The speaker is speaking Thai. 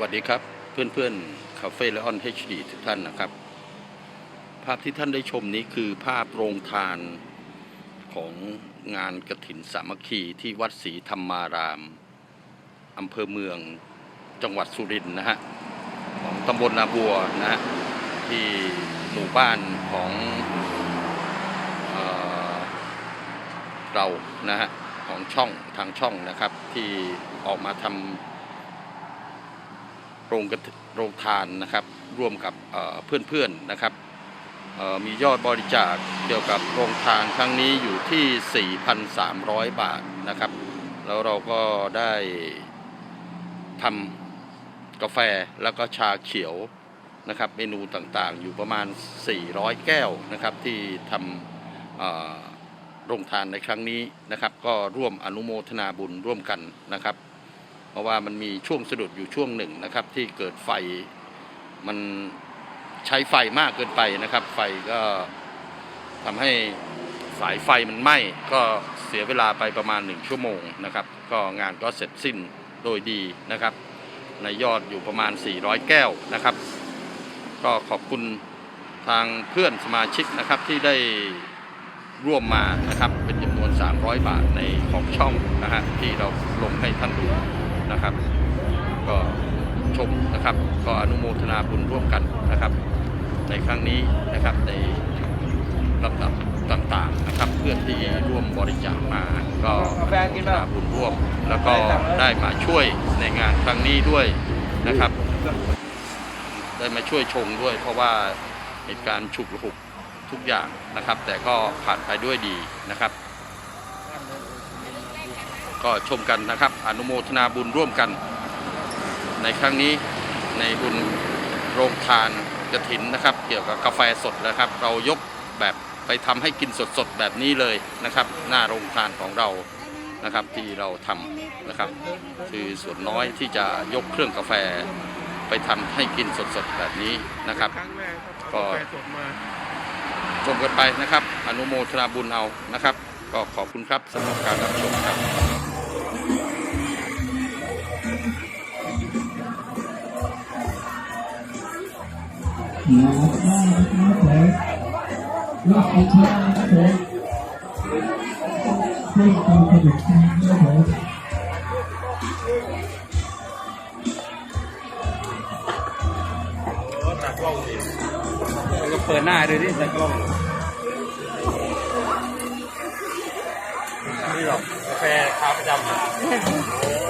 วัสดีครับเพื่อนเพื่อนคาเฟ่และออนเฮดีทุกท่านนะครับ ภาพที่ท่านได้ชมนี้คือภาพโรงทานของงานกระถินสามัคคีที่วัดศรีธรรมารามอำเภอเมืองจังหวัดสุรินทร์นะฮะของตำบลนาบัวนะฮะที่หมู่บ้านของเออเรานะฮะของช่องทางช่องนะครับที่ออกมาทำ โรงกระถโรงทานนะครับ ร่วมกับเอ่อเพื่อนๆนะครับมียอดบริจาคเกี่ยวกับโรงทานครั้งนี้อยู่ที่ 4,300 บาทนะครับ แล้วเราก็ได้ทำกาแฟแล้วก็ชาเขียวนะครับ เมนูต่างๆ อยู่ประมาณ 400 แก้วนะครับ ที่ทำโรงทานในครั้งนี้นะครับ ก็ร่วมอนุโมทนาบุญร่วมกันนะครับ ราะว่ามันมีช่วงสะดุดอยู่ช่วงหนึ่งนะครับ ที่เกิดไฟมันใช้ไฟมากเกินไปนะครับ ไฟก็ทำให้สายไฟมันไหม้ก็เสียเวลาไปประมาณหนึ่งชั่วโมงนะครับ ก็งานก็เสร็จสิ้นโดยดีนะครับ ในยอดอยู่ประมาณ 400 แก้วนะครับ ก็ขอบคุณทางเพื่อนสมาชิกนะครับที่ได้ร่วมมานะครับ เป็นจำนวน 300 บาทในของช่องนะฮะที่เราลงให้ท่านดู นะครับ ก็ชมนะครับ ก็อนุโมทนาบุญร่วมกันนะครับ ในครั้งนี้นะครับในลำดับต่างๆนะครับ เพื่อนที่ร่วมบริจาคมา ก็อนุโมทนาบุญร่วม แล้วก็ได้มาช่วยในงานครั้งนี้ด้วยนะครับ ได้มาช่วยชงด้วย เพราะว่าเหตุการณ์ฉุกระหุกทุกอย่างนะครับ แต่ก็ผ่านไปด้วยดีนะครับ ก็ชมกันนะครับ อนุโมทนาบุญร่วมกัน ในครั้งนี้ในบุญโรงทานกระถินนะครับ เกี่ยวกับกาแฟสดนะครับ เรายกแบบไปทำให้กินสดๆแบบนี้เลยนะครับ หน้าโรงทานของเรานะครับที่เราทำนะครับ คือส่วนน้อยที่จะยกเครื่องกาแฟไปทำให้กินสดๆแบบนี้นะครับก็ชมกันไปนะครับ อนุโมทนาบุญเอานะครับ ก็ขอบคุณครับสำหรับการรับชมครับามสนุกสนานครับผมโอ้ตัดกล้องดิมันก็เปิดหน้าเลยดิตัดกล้องนี่หรอกกาแฟขาประจำ